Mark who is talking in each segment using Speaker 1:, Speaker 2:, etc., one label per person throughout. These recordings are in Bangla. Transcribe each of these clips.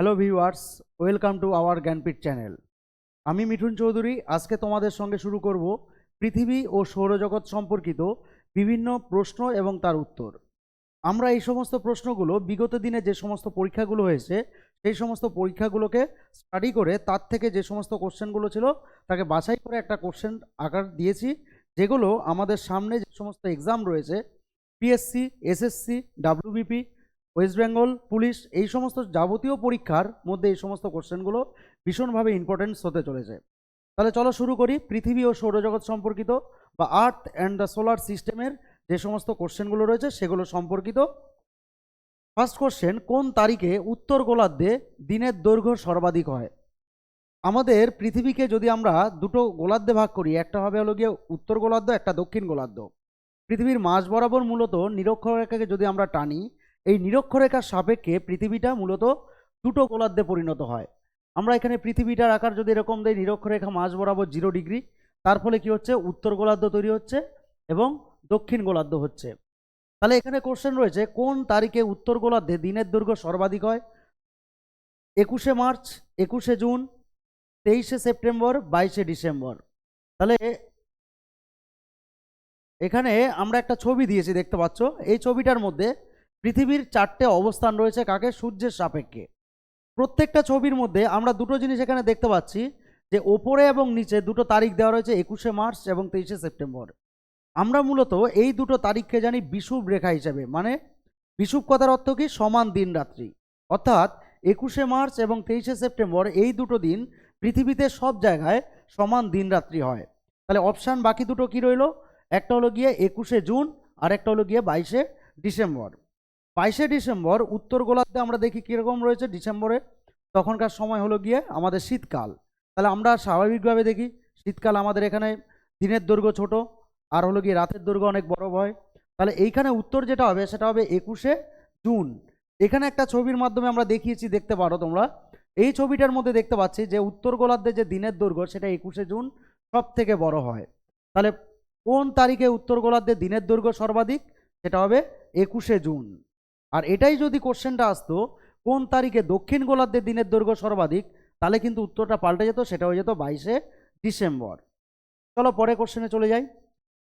Speaker 1: Hello viewers welcome to our Gyanpith channel আমি মিঠুন চৌধুরী, আজকে তোমাদের সঙ্গে শুরু করব পৃথিবী ও সৌরজগৎ সম্পর্কিত বিভিন্ন প্রশ্ন এবং তার উত্তর। আমরা এই সমস্ত প্রশ্নগুলো, বিগত দিনে যে সমস্ত পরীক্ষাগুলো হয়েছে, সেই সমস্ত পরীক্ষাগুলোকে স্টাডি করে, তার থেকে যে সমস্ত কোশ্চেনগুলো ছিল, তাকে বাছাই করে একটা কোশ্চেন আকার দিয়েছি, যেগুলো আমাদের সামনে যে সমস্ত এক্সাম রয়েছে PSC SSC WBP West Bengal police এই সমস্ত যাবতীয় পরীক্ষার মধ্যে এই সমস্ত কোশ্চেনগুলো ভীষণভাবে ইম্পর্টেন্স হতে চলেছে। তাহলে চলো শুরু করি, পৃথিবী ও সৌরজগৎ সম্পর্কিত বা আর্থ অ্যান্ড দ্য সোলার সিস্টেমের যে সমস্ত কোশ্চেনগুলো রয়েছে সেগুলো সম্পর্কিত। ফার্স্ট কোশ্চেন কোন তারিখে উত্তর গোলার্ধে দিনের দৈর্ঘ্য সর্বাধিক হয়? আমাদের পৃথিবীকে যদি আমরা দুটো গোলার্ধে ভাগ করি, একটা হবে হলো গিয়ে উত্তর গোলার্ধ, একটা দক্ষিণ গোলার্ধ। পৃথিবীর মাঝ বরাবর মূলত নিরক্ষরেখাকে যদি আমরা টানি এই নিরক্ষরেখার সাপেক্ষে পৃথিবীটা মূলত দুটো গোলার্ধে পরিণত হয়। আমরা এখানে পৃথিবীটার আকার যদি এরকম দেয় নিরক্ষরেখা মাঝ বরাবর জিরো ডিগ্রি তার ফলে কি হচ্ছে? উত্তর গোলার্ধ তৈরি হচ্ছে এবং দক্ষিণ গোলার্ধ হচ্ছে। তাহলে এখানে কোশ্চেন রয়েছে, কোন তারিখে উত্তর গোলার্ধে দিনের দৈর্ঘ্য সর্বাধিক হয়? একুশে মার্চ, একুশে জুন, তেইশে সেপ্টেম্বর, বাইশে ডিসেম্বর। তাহলে এখানে আমরা একটা ছবি দিয়েছি, দেখতে পাচ্ছ? এই ছবিটার মধ্যে পৃথিবীর চারটে অবস্থান রয়েছে কাকে? সূর্যের সাপেক্ষে। প্রত্যেকটা ছবির মধ্যে আমরা দুটো জিনিস এখানে দেখতে পাচ্ছি যে ওপরে এবং নিচে দুটো তারিখ দেওয়া রয়েছে একুশে মার্চ এবং তেইশে সেপ্টেম্বর। আমরা মূলত এই দুটো তারিখকে জানি বিষুব রেখা হিসেবে। মানে বিষুব কথার অর্থ কি? সমান দিন রাত্রি। অর্থাৎ একুশে মার্চ এবং তেইশে সেপ্টেম্বর এই দুটো দিন পৃথিবীতে সব জায়গায় সমান দিন রাত্রি হয়। তাহলে অপশান বাকি দুটো কি রইল? একটা হলো গিয়ে একুশে জুন আর একটা হলো গিয়ে বাইশে ডিসেম্বর। বাইশে ডিসেম্বর, উত্তর গোলার্ধে আমরা দেখি কীরকম রয়েছে ডিসেম্বরে। তখনকার সময় হলো গিয়ে আমাদের শীতকাল। তাহলে আমরা স্বাভাবিকভাবে দেখি, শীতকাল আমাদের এখানে দিনের দৈর্ঘ্য ছোট, আর হলো গিয়ে রাতের দৈর্ঘ্য অনেক বড় হয়। তাহলে এইখানে উত্তর যেটা হবে, সেটা হবে একুশে জুন। এখানে একটা ছবির মাধ্যমে আমরা দেখিয়েছি, দেখতে পারো তোমরা। এই ছবিটার মধ্যে দেখতে পাচ্ছি যে উত্তর গোলার্ধে যে দিনের দৈর্ঘ্য, সেটা একুশে জুন সব থেকে বড় হয়। তাহলে কোন তারিখে উত্তর গোলার্ধে দিনের দৈর্ঘ্য সর্বাধিক? সেটা হবে একুশে জুন। আর এটাই যদি কোশ্চেনটা আসতো, কোন তারিখে দক্ষিণ গোলার্ধের দিনের দৈর্ঘ্য সর্বাধিক, তাহলে কিন্তু উত্তরটা পাল্টে যেত, সেটা হয়ে যেত বাইশে ডিসেম্বর। চলো পরে কোশ্চেনে চলে যাই।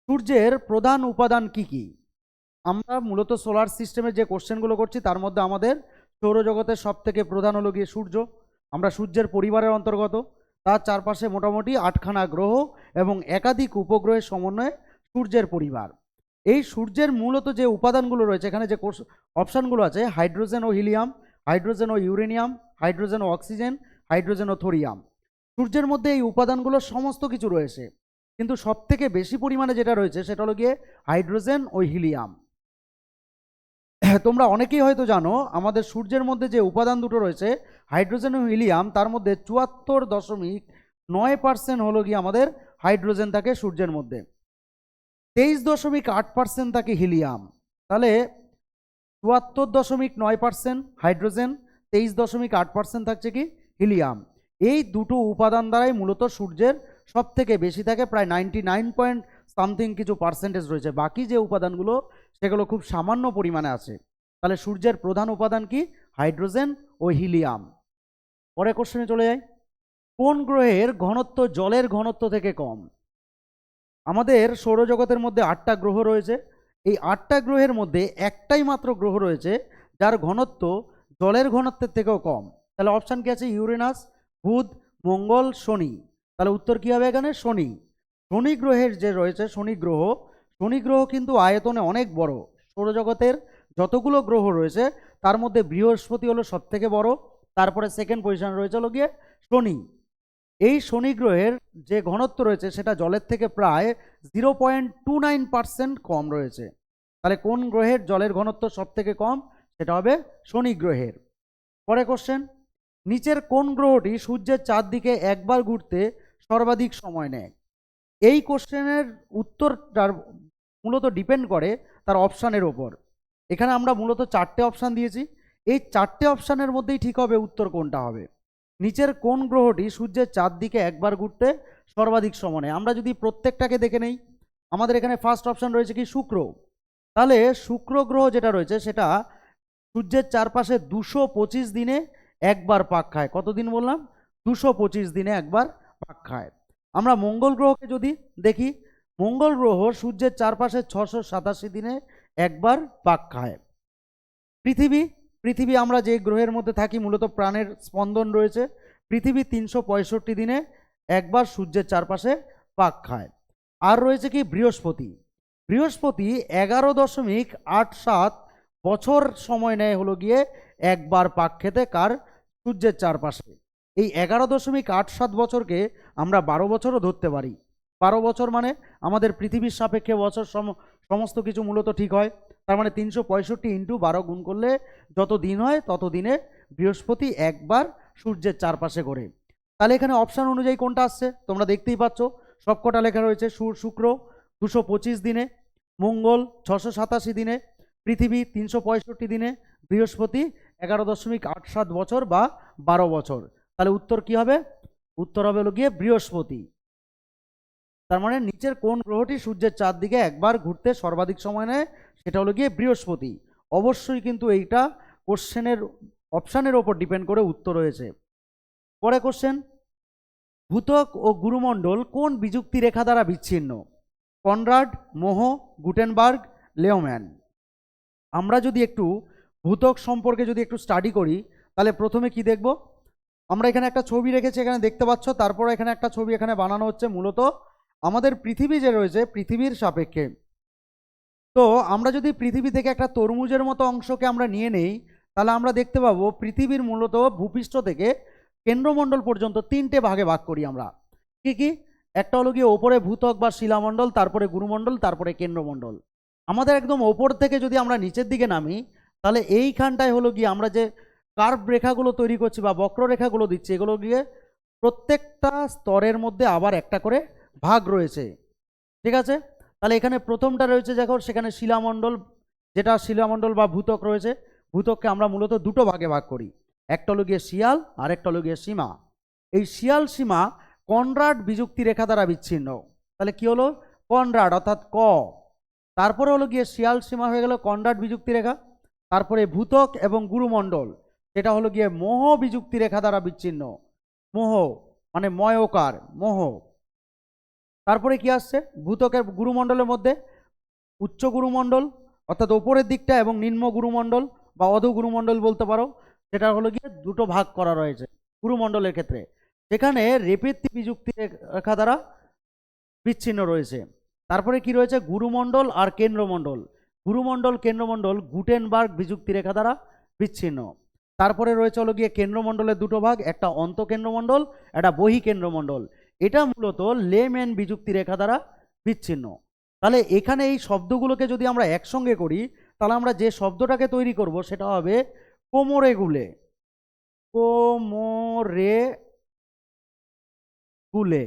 Speaker 1: সূর্যের প্রধান উপাদান কি কি? আমরা মূলত সোলার সিস্টেমের যে কোশ্চেনগুলো করছি, তার মধ্যে আমাদের সৌরজগতের সব থেকে প্রধান হলো গিয়ে সূর্য। আমরা সূর্যের পরিবারের অন্তর্গত। তার চারপাশে মোটামুটি আটখানা গ্রহ এবং একাধিক উপগ্রহের সমন্বয়ে সূর্যের পরিবার। এই সূর্যের মূলত যে উপাদানগুলো রয়েছে, এখানে যে কোর্স অপশানগুলো আছে, হাইড্রোজেন ও হিলিয়াম, হাইড্রোজেন ও ইউরেনিয়াম, হাইড্রোজেন ও অক্সিজেন, হাইড্রোজেন ও থোরিয়াম। সূর্যের মধ্যে এই উপাদানগুলো সমস্ত কিছু রয়েছে, কিন্তু সবথেকে বেশি পরিমাণে যেটা রয়েছে সেটা হলো গিয়ে হাইড্রোজেন ও হিলিয়াম। তোমরা অনেকেই হয়তো জানো, আমাদের সূর্যের মধ্যে যে উপাদান দুটো রয়েছে, হাইড্রোজেন ও হিলিয়াম, তার মধ্যে চুয়াত্তর দশমিক নয় পার্সেন্ট হলো গিয়ে আমাদের হাইড্রোজেন থাকে সূর্যের মধ্যে। তেইশ দশমিক আট পার্সেন্ট থাকে হিলিয়াম। তাহলে চুয়াত্তর দশমিক নয় পার্সেন্ট হাইড্রোজেন, তেইশ দশমিক আট পার্সেন্ট থাকছে কি? হিলিয়াম। এই দুটো উপাদান দ্বারাই মূলত সূর্যের সব থেকে বেশি থাকে, প্রায় নাইনটি নাইন পয়েন্ট সামথিং কিছু পার্সেন্টেজ রয়েছে। বাকি যে উপাদানগুলো, সেগুলো খুব সামান্য পরিমাণে আছে। তাহলে সূর্যের প্রধান উপাদান কি? হাইড্রোজেন ও হিলিয়াম। পরে কোশ্চেনে চলে যাই। কোন গ্রহের ঘনত্ব জলের ঘনত্ব থেকে কম? আমাদের সৌরজগতের মধ্যে আটটা গ্রহ রয়েছে। এই আটটা গ্রহের মধ্যে একটাই মাত্র গ্রহ রয়েছে, যার ঘনত্ব জলের ঘনত্বের থেকেও কম। তাহলে অপশান কি আছে? ইউরেনাস, বুধ, মঙ্গল, শনি। তাহলে উত্তর কী হবে এখানে? শনি। শনি গ্রহের যে রয়েছে, শনি গ্রহ শনি গ্রহ কিন্তু আয়তনে অনেক বড়। সৌরজগতের যতগুলো গ্রহ রয়েছে, তার মধ্যে বৃহস্পতি হলো সব থেকে বড়, তারপরে সেকেন্ড পজিশন রয়েছে হলো গিয়ে শনি। এই শনি গ্রহের যে ঘনত্ব রয়েছে সেটা জলের থেকে প্রায় zero point two nine percent কম রয়েছে। তাহলে কোন গ্রহের জলের ঘনত্ব সব থেকে কম? সেটা হবে শনি গ্রহের। পরে কোশ্চেন নিচের কোন গ্রহটি সূর্যের চারদিকে একবার ঘুরতে সর্বাধিক সময় নেয়? এই কোশ্চেনের উত্তরটার মূলত ডিপেন্ড করে তার অপশানের ওপর। এখানে আমরা মূলত চারটে অপশান দিয়েছি। এই চারটে অপশানের মধ্যেই ঠিক হবে উত্তর কোনটা হবে? নিচের কোন গ্রহটি সূর্যের চারদিকে একবার ঘুরতে সর্বাধিক সময় আমরা যদি প্রত্যেকটাকে দেখে নেই, আমাদের এখানে ফার্স্ট অপশান রয়েছে কি? শুক্র। তাহলে শুক্র গ্রহ যেটা রয়েছে, সেটা সূর্যের চারপাশে দুশো পঁচিশ দিনে একবার পাক খায়। কতদিন বললাম? দুশো পঁচিশ দিনে একবার পাক খায়। আমরা মঙ্গল গ্রহকে যদি দেখি, মঙ্গল গ্রহ সূর্যের চারপাশে ছশো সাতাশি দিনে একবার পাক খায়। পৃথিবী পৃথিবী আমরা যে গ্রহের মধ্যে থাকি, মূলত প্রাণের স্পন্দন রয়েছে, পৃথিবী তিনশো পঁয়ষট্টি দিনে একবার সূর্যের চারপাশে পাক খায়। আর রয়েছে কি বৃহস্পতি। বৃহস্পতি এগারো দশমিক আট সাত বছর সময় নেয় হলো গিয়ে একবার পাক খেতে, কার? সূর্যের চারপাশে। এই এগারো দশমিক আট সাত বছরকে আমরা বারো বছরও ধরতে পারি। বারো বছর মানে আমাদের পৃথিবীর সাপেক্ষে বছর সম- সমস্ত কিছু মূলত ঠিক হয়। তার মানে তিনশো পঁয়ষট্টি ইন্টু বারো গুণ করলে যত দিন হয়, তত দিনে বৃহস্পতি একবার সূর্যের চারপাশে ঘোরে। তাহলে এখানে অপশান অনুযায়ী কোনটা আসছে? তোমরা দেখতেই পাচ্ছ, সবকটা লেখা রয়েছে সুর, শুক্র, দুশো পঁচিশ দিনে, মঙ্গল, ছশো সাতাশি দিনে, পৃথিবী তিনশো পঁয়ষট্টি দিনে, বৃহস্পতি এগারো দশমিক আট সাত বছর বা বারো বছর। তাহলে উত্তর কি হবে? উত্তর হবে হলো গিয়ে বৃহস্পতি। তার মানে নিচের কোন গ্রহটি সূর্যের চারদিকে একবার ঘুরতে সর্বাধিক সময় নেয়, সেটা হলো গিয়ে বৃহস্পতি। অবশ্যই কিন্তু এইটা কোশ্চেনের, অপশানের ওপর ডিপেন্ড করে উত্তর রয়েছে। পরে কোশ্চেন, ভূতক ও গুরুমণ্ডল কোন বিযুক্তি রেখা দ্বারা বিচ্ছিন্ন? কনরাড, মোহ, গুটেনবার্গ, লেওম্যান। আমরা যদি একটু ভূতক সম্পর্কে যদি একটু স্টাডি করি, তাহলে প্রথমে কি দেখব? আমরা এখানে একটা ছবি রেখেছি, এখানে দেখতে পাচ্ছ, তারপর এখানে একটা ছবি এখানে বানানো হচ্ছে, মূলত আমাদের পৃথিবী যে রয়েছে, পৃথিবীর সাপেক্ষে। তো আমরা যদি পৃথিবী থেকে একটা তরমুজের মতো অংশকে আমরা নিয়ে নেই, তাহলে আমরা দেখতে পাবো পৃথিবীর মূলত ভূপৃষ্ঠ থেকে কেন্দ্রমণ্ডল পর্যন্ত তিনটে ভাগে ভাগ করি আমরা। কি কি? একটা হলো গিয়ে ওপরে ভূতক বা শিলামণ্ডল, তারপরে গুরুমণ্ডল, তারপরে কেন্দ্রমণ্ডল। আমাদের একদম ওপর থেকে যদি আমরা নিচের দিকে নামি, তাহলে এইখানটায় হলো গিয়ে আমরা যে কার্ভ রেখাগুলো তৈরি করছি বা বক্ররেখাগুলো দিচ্ছি, এগুলো গিয়ে প্রত্যেকটা স্তরের মধ্যে আবার একটা করে ভাগ রয়েছে। ঠিক আছে? তাহলে এখানে প্রথমটা রয়েছে, দেখো, সেখানে শিলামণ্ডল, যেটা শিলামণ্ডল বা ভূতক রয়েছে, ভূতককে আমরা মূলত দুটো ভাগে ভাগ করি। একটা হলো গিয়ে শিয়াল আর একটা হলো গিয়ে সীমা। এই শিয়াল, সীমা কনরাড বিযুক্তি রেখা দ্বারা বিচ্ছিন্ন। তাহলে কি হলো? কনরাড, অর্থাৎ ক। তারপরে হলো গিয়ে শিয়াল, সীমা হয়ে গেল কনরাড বিযুক্তি রেখা। তারপরে ভূতক এবং গুরুমণ্ডল, সেটা হলো গিয়ে মোহ বিযুক্তি রেখা দ্বারা বিচ্ছিন্ন। মোহ মানে ময়কার মোহ। তারপরে কি আসছে? ভূতকের গুরুমণ্ডলের মধ্যে উচ্চ গুরুমণ্ডল, অর্থাৎ ওপরের দিকটা এবং নিম্ন গুরুমণ্ডল বা অধ গুরুমণ্ডল বলতে পারো, সেটা হলো গিয়ে দুটো ভাগ করা রয়েছে গুরুমণ্ডলের ক্ষেত্রে। সেখানে রেপিত্তি বিযুক্তি রেখা দ্বারা বিচ্ছিন্ন রয়েছে। তারপরে কি রয়েছে? গুরুমণ্ডল আর কেন্দ্রমণ্ডল। গুরুমণ্ডল, কেন্দ্রমণ্ডল গুটেনবার্গ বিযুক্তি রেখা দ্বারা বিচ্ছিন্ন। তারপরে রয়েছে হলো গিয়ে কেন্দ্রমণ্ডলের দুটো ভাগ, একটা অন্তঃকেন্দ্রমণ্ডল, একটা বহি কেন্দ্রমণ্ডল এটা মূলত লেম্যান বিযুক্তি রেখা দ্বারা বিচ্ছিন্ন। তাহলে এখানে এই শব্দগুলোকে যদি আমরা একসঙ্গে করি, তাহলে আমরা যে শব্দটাকে তৈরি করব সেটা হবে কোমরে গুলে কোমরে গুলে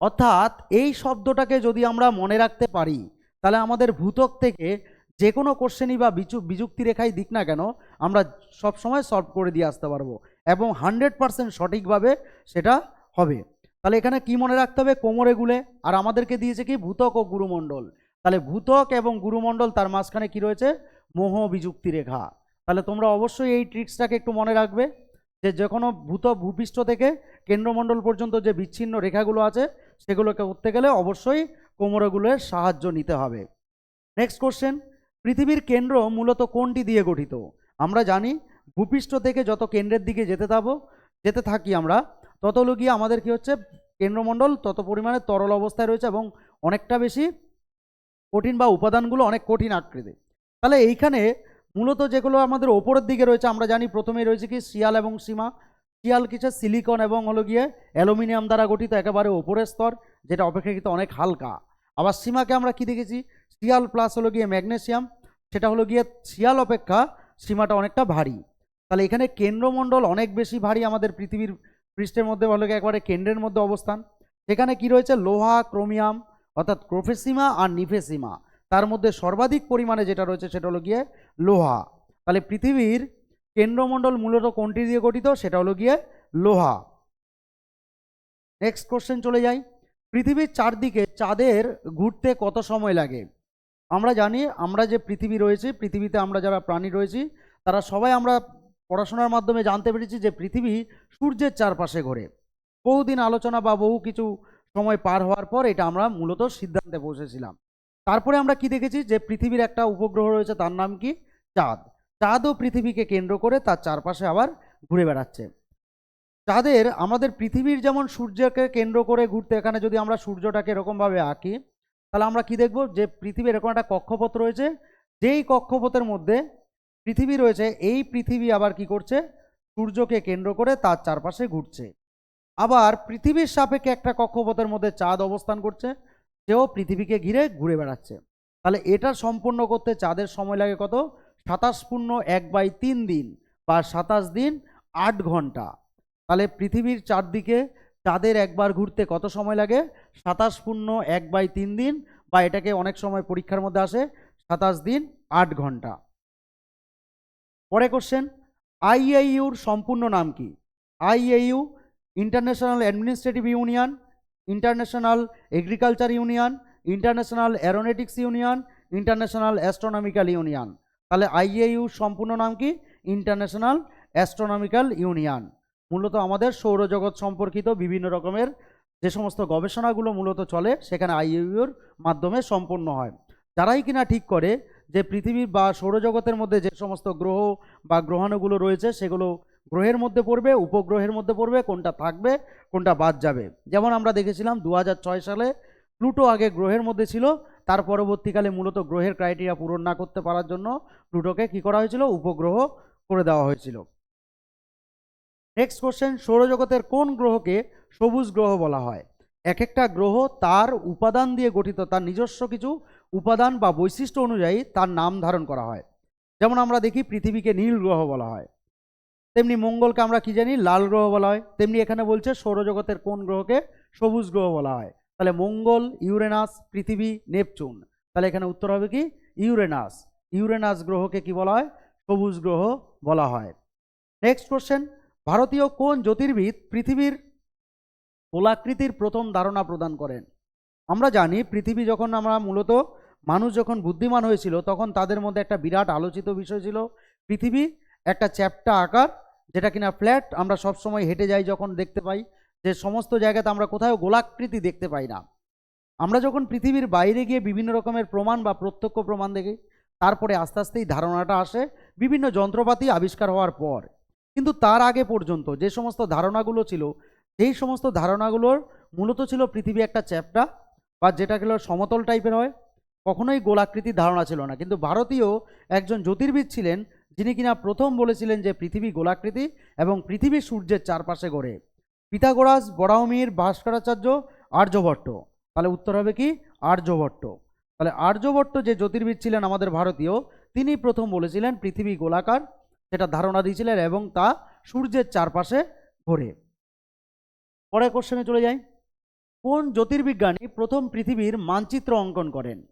Speaker 1: অর্থাৎ এই শব্দটাকে যদি আমরা মনে রাখতে পারি, তাহলে আমাদের ভূতক থেকে যে কোনো কোশ্চেনই বা বিযুক্তি রেখাই দিক না কেন, আমরা সব সময় সলভ করে দিয়ে আসতে পারব এবং হান্ড্রেড পারসেন্ট সঠিকভাবে সেটা হবে। তাহলে এখানে কি মনে রাখতে হবে? কোমরে গুলে। আর আমাদেরকে দিয়েছে কি? ভূতক ও গুরুমণ্ডল। তাহলে ভূতক এবং গুরুমণ্ডল তার মাঝখানে কি রয়েছে? মোহ বিযুক্তি রেখা। তাহলে তোমরা অবশ্যই এই ট্রিক্সটাকে একটু মনে রাখবে যে যে কোনো ভূত ভূপৃষ্ঠ থেকে কেন্দ্রমণ্ডল পর্যন্ত যে বিচ্ছিন্ন রেখাগুলো আছে, সেগুলোকে করতে গেলে অবশ্যই কোমরগুলোর সাহায্য নিতে হবে। নেক্সট কোশ্চেন পৃথিবীর কেন্দ্র মূলত কোনটি দিয়ে গঠিত? আমরা জানি ভূপৃষ্ঠ থেকে যত কেন্দ্রের দিকে যেতে থাকব যেতে থাকি আমরা তত গিয়ে আমাদের কি হচ্ছে? কেন্দ্রমণ্ডল তত পরিমাণে তরল অবস্থায় রয়েছে এবং অনেকটা বেশি কঠিন বা উপাদানগুলো অনেক কঠিন আকৃতি তাহলে এইখানে মূলত যেগুলো আমাদের ওপরের দিকে রয়েছে, আমরা জানি প্রথমেই রয়েছে কি শিয়াল এবং সীমা। শিয়াল কিছু সিলিকন এবং হলো গিয়ে অ্যালুমিনিয়াম দ্বারা গঠিত একেবারে ওপরের স্তর, যেটা অপেক্ষাকৃত অনেক হালকা। আবার সীমাকে আমরা কি দেখেছি? শিয়াল প্লাস হলো গিয়ে ম্যাগনেসিয়াম, সেটা হলো গিয়ে শিয়াল অপেক্ষা সীমাটা অনেকটা ভারী। তাহলে এখানে কেন্দ্রমণ্ডল অনেক বেশি ভারী আমাদের পৃথিবীর পৃষ্ঠের মধ্যে গিয়ে একবারে কেন্দ্রের মধ্যে অবস্থান। সেখানে কি রয়েছে? লোহা, ক্রোমিয়াম, অর্থাৎ ক্রোফেসিমা আর নিফেসিমা। তার মধ্যে সর্বাধিক পরিমাণে যেটা রয়েছে সেটা হলো গিয়ে লোহা। তাহলে পৃথিবীর কেন্দ্রমণ্ডল মূলত কোনটি দিয়ে গঠিত? সেটা হলো গিয়ে লোহা। নেক্সট কোশ্চেন চলে যাই। পৃথিবীর চারদিকে চাঁদের ঘুরতে কত সময় লাগে? আমরা জানি, আমরা যে পৃথিবী রয়েছে, পৃথিবীতে আমরা যারা প্রাণী রয়েছি, তারা সবাই আমরা পড়াশোনার মাধ্যমে জানতে পেরেছি যে পৃথিবী সূর্যের চারপাশে ঘোরে। বহুদিন আলোচনা বা বহু কিছু সময় পার হওয়ার পর এটা আমরা মূলত সিদ্ধান্তে পৌঁছেছিলাম। তারপরে আমরা কি দেখেছি যে পৃথিবীর একটা উপগ্রহ রয়েছে, তার নাম কি? চাঁদ। চাঁদও পৃথিবীকে কেন্দ্র করে তার চারপাশে আবার ঘুরে বেড়াচ্ছে। চাঁদের, আমাদের পৃথিবীর যেমন সূর্যকে কেন্দ্র করে ঘুরতে, এখানে যদি আমরা সূর্যটাকে এরকমভাবে আঁকি, তাহলে আমরা কি দেখব যে পৃথিবীর এরকম একটা কক্ষপথ রয়েছে, যেই কক্ষপথের মধ্যে পৃথিবী রয়েছে, এই পৃথিবী আবার কি করছে? সূর্যকে কেন্দ্র করে তার চারপাশে ঘুরছে। আবার পৃথিবীর সাপেক্ষে একটা কক্ষপথের মধ্যে চাঁদ অবস্থান করছে, সেও পৃথিবীকে ঘিরে ঘুরে বেড়াচ্ছে। তাহলে এটা সম্পূর্ণ করতে চাঁদের সময় লাগে কত? সাতাশ পূর্ণ এক বাই তিন দিন বা সাতাশ দিন আট ঘণ্টা। তাহলে পৃথিবীর চারদিকে চাঁদের একবার ঘুরতে কত সময় লাগে? সাতাশ পূর্ণ এক বাই তিন দিন বা এটাকে অনেক সময় পরীক্ষার মধ্যে আসে, সাতাশ দিন আট ঘণ্টা। পরে কোশ্চেন আইএইউর সম্পূর্ণ নাম কি? IAU international administrative union international agriculture union international aeronautics union international astronomical union তাহলে আইএইউ সম্পূর্ণ নাম কি? ইন্টারন্যাশনাল অ্যাস্ট্রোনমিক্যাল ইউনিয়ন মূলত আমাদের সৌরজগৎ সম্পর্কিত বিভিন্ন রকমের যে সমস্ত গবেষণাগুলো মূলত চলে, সেখানে আইইউর মাধ্যমে সম্পন্ন হয়। যারাই কিনা ঠিক করে যে পৃথিবীর বা সৌরজগতের মধ্যে যে সমস্ত গ্রহ বা গ্রহাণুগুলো রয়েছে, সেগুলো গ্রহের মধ্যে পড়বে, উপগ্রহের মধ্যে পড়বে, কোনটা থাকবে, কোনটা বাদ যাবে। যেমন আমরা দেখেছিলাম দু হাজার ছয় সালে প্লুটো আগে গ্রহের মধ্যে ছিল, তার পরবর্তীকালে মূলত গ্রহের ক্রাইটেরিয়া পূরণ না করতে পারার জন্য প্লুটোকে কি করা হয়েছিল? উপগ্রহ করে দেওয়া হয়েছিল। নেক্সট কোশ্চেন সৌরজগতের কোন গ্রহকে সবুজ গ্রহ বলা হয়? এক একটা গ্রহ তার উপাদান দিয়ে গঠিত, তার নিজস্ব কিছু উপাদান বা বৈশিষ্ট্য অনুযায়ী তার নাম ধারণ করা হয়। যেমন আমরা দেখি পৃথিবীকে নীল গ্রহ বলা হয়। তেমনি মঙ্গলকে আমরা কি জানি? লাল গ্রহ বলা হয়। তেমনি এখানে বলছে সৌরজগতের কোন গ্রহকে? সবুজ গ্রহ বলা হয়। তাহলে মঙ্গল, ইউরেনাস, পৃথিবী, নেপচুন। তাহলে এখানে উত্তর হবে কি? ইউরেনাস। ইউরেনাস গ্রহকে কি বলা হয়? সবুজ গ্রহ বলা হয়। নেক্সট কোশ্চেন ভারতীয় কোন জ্যোতির্বিদ পৃথিবীর গোলাকৃতির প্রথম ধারণা প্রদান করেন? আমরা জানি পৃথিবী যখন আমরা মূলত মানুষ যখন বুদ্ধিমান হয়েছিল, তখন তাদের মধ্যে একটা বিরাট আলোচিত বিষয় ছিল, পৃথিবী একটা চ্যাপ্টা আকার, যেটা কিনা ফ্ল্যাট, আমরা সবসময় হেঁটে যাই যখন দেখতে পাই, যে সমস্ত জায়গাতে আমরা কোথাও গোলাকৃতি দেখতে পাই না। আমরা যখন পৃথিবীর বাইরে গিয়ে বিভিন্ন রকমের প্রমাণ বা প্রত্যক্ষ প্রমাণ দেখি, তারপরে আস্তে আস্তে এই ধারণাটা আসে, বিভিন্ন যন্ত্রপাতি আবিষ্কার হওয়ার পর। কিন্তু তার আগে পর্যন্ত যে সমস্ত ধারণাগুলো ছিল, সেই সমস্ত ধারণাগুলোর মূলত ছিল পৃথিবী একটা চ্যাপ্টা, বা যেটা গেল সমতল টাইপের হয় কখনোই গোলাকৃতির ধারণা ছিল না। কিন্তু ভারতীয় একজন জ্যোতির্বিদ ছিলেন, যিনি কিনা প্রথম বলেছিলেন যে পৃথিবী গোলাকৃতি এবং পৃথিবী সূর্যের চারপাশে ঘোরে পিথাগোরাস বরাহমির ভাস্করাচার্য, আর্যভট্ট। তাহলে উত্তর হবে কি? আর্যভট্ট। তাহলে আর্যভট্ট যে জ্যোতির্বিদ ছিলেন আমাদের ভারতীয়, তিনি প্রথম বলেছিলেন পৃথিবী গোলাকার, সেটা ধারণা দিয়েছিলেন এবং তা সূর্যের চারপাশে ঘোরে। পরের কোশ্চেনে চলে যাই। কোন জ্যোতির্বিজ্ঞানী প্রথম পৃথিবীর মানচিত্র অঙ্কন করেন?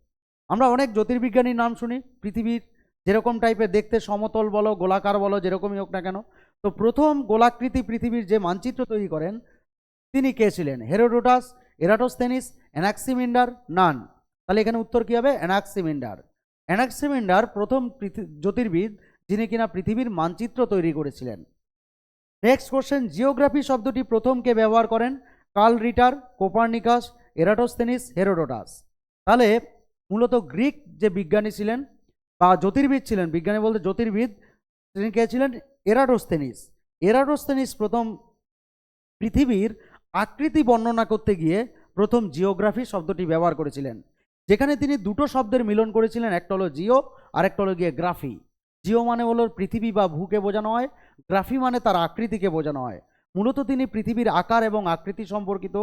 Speaker 1: আমরা অনেক জ্যোতির্বিজ্ঞানীর নাম শুনি, পৃথিবীর যেরকম টাইপের দেখতে সমতল বলো, গোলাকার বলো, যেরকমই হোক না কেন। তো প্রথম গোলাকৃতি পৃথিবীর যে মানচিত্র তৈরি করেন, তিনি কে ছিলেন? Herodotus, Eratosthenes, Anaximander, none. তাহলে এখানে উত্তর কী হবে? অ্যানাক্সিমিন্ডার। অ্যানাক্সিমিন্ডার প্রথম জ্যোতির্বিদ, যিনি কিনা পৃথিবীর মানচিত্র তৈরি করেছিলেন। নেক্সট কোশ্চেন জিওগ্রাফি শব্দটি প্রথম কে ব্যবহার করেন? Carl Ritter, Copernicus, Eratosthenes, Herodotus. তাহলে মূলত গ্রিক যে বিজ্ঞানী ছিলেন বা জ্যোতির্বিদ ছিলেন, বিজ্ঞানী বলতে জ্যোতির্বিদ তিনি কে ছিলেন? এরাটোস্থেনিস। এরাটোস্থেনিস প্রথম পৃথিবীর আকৃতি বর্ণনা করতে গিয়ে প্রথম জিওগ্রাফি শব্দটি ব্যবহার করেছিলেন। যেখানে তিনি দুটো শব্দের মিলন করেছিলেন, একটা হলো জিও আর একটা হলো গিয়ে গ্রাফি। জিও মানে হলো পৃথিবী বা ভূকে বোঝানো হয়, গ্রাফি মানে তার আকৃতিকে বোঝানো হয়। মূলত তিনি পৃথিবীর আকার এবং আকৃতি সম্পর্কিত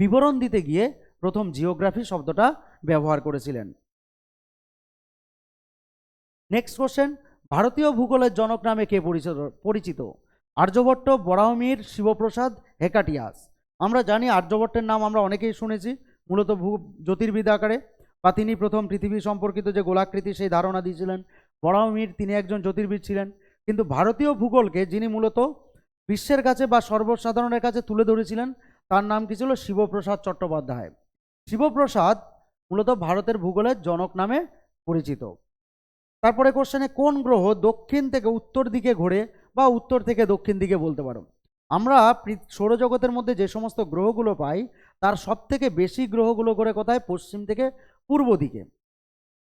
Speaker 1: বিবরণ দিতে গিয়ে প্রথম জিওগ্রাফি শব্দটা ব্যবহার করেছিলেন। নেক্সট কোশ্চেন ভারতীয় ভূগোলের জনক নামে কে পরিচিত পরিচিত? আর্যভট্ট বরাহমির শিবপ্রসাদ, হেকাটিয়াস। আমরা জানি আর্যভট্টের নাম আমরা অনেকেই শুনেছি, মূলত ভূ, জ্যোতির্বিদ আকারে। বা তিনি প্রথম পৃথিবী সম্পর্কিত যে গোলাকৃতি সেই ধারণা দিয়েছিলেন। বরাহমির তিনি একজন জ্যোতির্বিদ ছিলেন। কিন্তু ভারতীয় ভূগোলকে যিনি মূলত বিশ্বের কাছে বা সর্বসাধারণের কাছে তুলে ধরেছিলেন, তার নাম কি ছিল? শিবপ্রসাদ চট্টোপাধ্যায়। শিবপ্রসাদ মূলত ভারতের ভূগোলের জনক নামে পরিচিত। তারপরে কোশ্চেনে কোন গ্রহ দক্ষিণ থেকে উত্তর দিকে ঘোরে বা উত্তর থেকে দক্ষিণ দিকে বলতে পারো? আমরা সৌরজগতের মধ্যে যে সমস্ত গ্রহগুলো পাই, তার সব থেকে বেশি গ্রহগুলো ঘোরে কোথায়? পশ্চিম থেকে পূর্ব দিকে।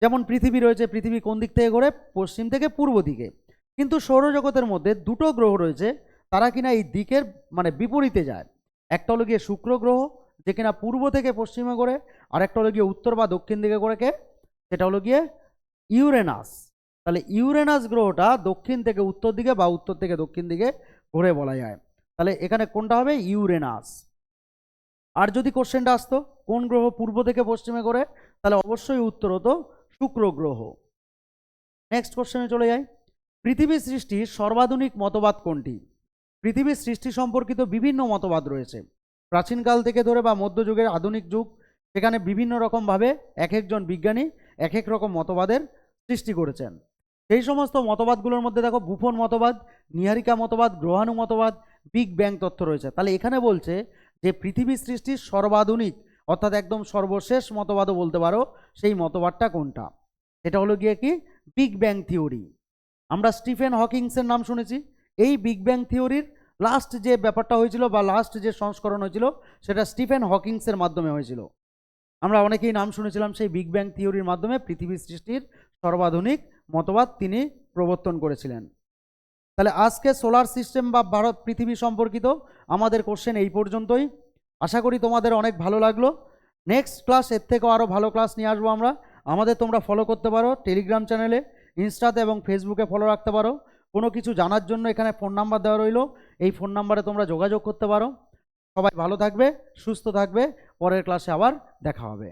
Speaker 1: যেমন পৃথিবী রয়েছে, পৃথিবী কোন দিক থেকে ঘোরে? পশ্চিম থেকে পূর্ব দিকে। কিন্তু সৌরজগতের মধ্যে দুটো গ্রহ রয়েছে, তারা কিনা এই দিকের মানে বিপরীতে যায়। একটা হলো গিয়ে শুক্র গ্রহ যে কিনা পূর্ব থেকে পশ্চিমে করে আর একটা হলো গিয়ে উত্তর বা দক্ষিণ দিকে করে কে? সেটা হলো গিয়ে ইউরেনাস তাহলে ইউরেনাস গ্রহটা দক্ষিণ থেকে উত্তর দিকে বা উত্তর থেকে দক্ষিণ দিকে ঘুরে বলা যায়। তাহলে এখানে কোনটা হবে? ইউরেনাস আর যদি কোশ্চেনটা আসতো, কোন গ্রহ পূর্ব থেকে পশ্চিমে করে? তাহলে অবশ্যই উত্তর হতো শুক্র গ্রহ। নেক্সট কোশ্চেনে চলে যাই। পৃথিবীর সৃষ্টির সর্বাধুনিক মতবাদ কোনটি? পৃথিবীর সৃষ্টি সম্পর্কিত বিভিন্ন মতবাদ রয়েছে। প্রাচীনকাল থেকে ধরে বা মধ্যযুগের আধুনিক যুগ, সেখানে বিভিন্ন রকমভাবে এক একজন বিজ্ঞানী এক এক রকম মতবাদের সৃষ্টি করেছেন। সেই সমস্ত মতবাদগুলোর মধ্যে দেখো বুফন মতবাদ, নিহারিকা মতবাদ, গ্রহাণু মতবাদ, বিগ ব্যাং তথ্য রয়েছে। তাহলে এখানে বলছে যে পৃথিবী সৃষ্টির সর্বাধুনিক, অর্থাৎ একদম সর্বশেষ মতবাদও বলতে পারো, সেই মতবাদটা কোনটা? এটা হলো গিয়ে কি? Big bang theory. আমরা স্টিফেন হকিংসের নাম শুনেছি। এই বিগ ব্যাং থিওরির লাস্ট যে ব্যাপারটা হয়েছিল বা লাস্ট যে সংস্করণ হয়েছিল, সেটা স্টিফেন হকিংসের মাধ্যমে হয়েছিল। আমরা অনেকেই নাম শুনেছিলাম সেই বিগ ব্যাং থিওরির মাধ্যমে পৃথিবী সৃষ্টির সর্বাধুনিক মতবাদ তিনি প্রবর্তন করেছিলেন। তাহলে আজকে সোলার সিস্টেম বা ভারত পৃথিবী সম্পর্কিত আমাদের কোশ্চেন এই পর্যন্তই। আশা করি তোমাদের অনেক ভালো লাগল। নেক্সট ক্লাস এর থেকেও আরও ভালো ক্লাস নিয়ে আসব আমরা। আমাদের তোমরা ফলো করতে পারো টেলিগ্রাম চ্যানেলে ইনস্টাতে এবং ফেসবুকে ফলো রাখতে পারো। কোনো কিছু জানার জন্য এখানে ফোন নাম্বার দেওয়া রইল। এই ফোন নাম্বারে তোমরা যোগাযোগ করতে পারো। সবাই ভালো থাকবে, সুস্থ থাকবে। পরের ক্লাসে আবার দেখা হবে।